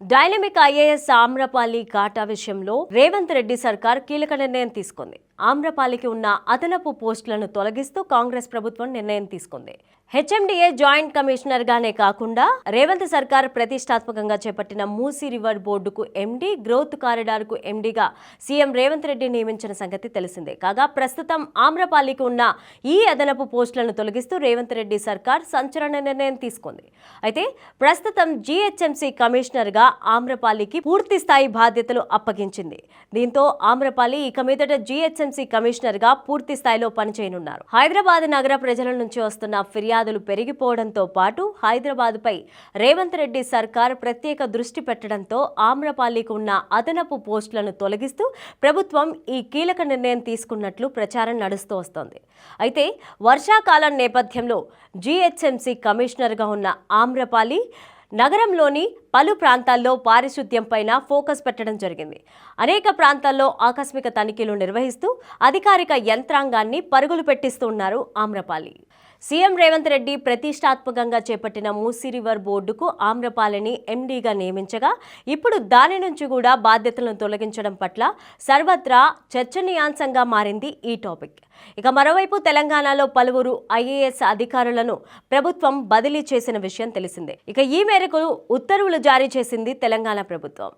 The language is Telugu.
డైనమిక్ ఐఏఎస్ ఆమ్రపాలి ఘాటా విషయంలో రేవంత్ రెడ్డి సర్కార్ కీలక నిర్ణయం తీసుకుంది. ఆమ్రపాలికి ఉన్న అదనపు పోస్టులను తొలగిస్తూ కాంగ్రెస్ ప్రభుత్వం నిర్ణయం తీసుకుంది. హెచ్ఎండిఏ జాయింట్ కమిషనర్ గానే కాకుండా రేవంత్ సర్కార్ ప్రతిష్టాత్మకంగా చేపట్టిన మూసీ రివర్ బోర్డుకు ఎండీ గ్రోత్ కారిడార్కు ఎండీగా సీఎం రేవంత్ రెడ్డి నియమించిన సంగతి తెలిసిందే. కాగా ప్రస్తుతం ఆమ్రపాలికి ఉన్న ఈ అదనపు పోస్టులను తొలగిస్తూ రేవంత్ రెడ్డి సర్కార్ సంచలన నిర్ణయం తీసుకుంది. అయితే ప్రస్తుతం జీహెచ్ఎంసీ కమిషనర్గా ఆమ్రపాలికి పూర్తి స్థాయి బాధ్యతలు అప్పగించింది. దీంతో ఆమ్రపాలి ఇక మీదట జీహెచ్ఎంసీ కమిషనర్గా పూర్తి స్థాయిలో పనిచేయనున్నారు. హైదరాబాద్ నగర ప్రజల నుంచి వస్తున్న ఫిర్యాదులు పెరిగిపోవడంతో పాటు హైదరాబాద్పై రేవంత్ రెడ్డి సర్కార్ ప్రత్యేక దృష్టి పెట్టడంతో ఆమ్రపాలికి ఉన్న అదనపు పోస్టులను తొలగిస్తూ ప్రభుత్వం ఈ కీలక నిర్ణయం తీసుకున్నట్లు ప్రచారం నడుస్తూ వస్తోంది. అయితే వర్షాకాలం నేపథ్యంలో జీహెచ్ఎంసీ కమిషనర్గా ఉన్న ఆమ్రపాలి నగరంలోని పలు ప్రాంతాల్లో పారిశుద్ధ్యంపైన ఫోకస్ పెట్టడం జరిగింది. అనేక ప్రాంతాల్లో ఆకస్మిక తనిఖీలు నిర్వహిస్తూ అధికారిక యంత్రాంగాన్ని పరుగులు పెట్టిస్తున్నారు ఆమ్రపాలి. సీఎం రేవంత్ రెడ్డి ప్రతిష్టాత్మకంగా చేపట్టిన మూసీ రివర్ బోర్డుకు ఆమ్రపాలిని ఎండీగా నియమించగా ఇప్పుడు దాని నుంచి కూడా బాధ్యతలను తొలగించడం పట్ల సర్వత్రా చర్చనీయాంశంగా మారింది ఈ టాపిక్. ఇక మరోవైపు తెలంగాణలో పలువురు ఐఏఎస్ అధికారులను ప్రభుత్వం బదిలీ చేసిన విషయం తెలిసిందే. ఇక ఈ మేరకు ఉత్తర్వులు జారీ చేసింది తెలంగాణ ప్రభుత్వం.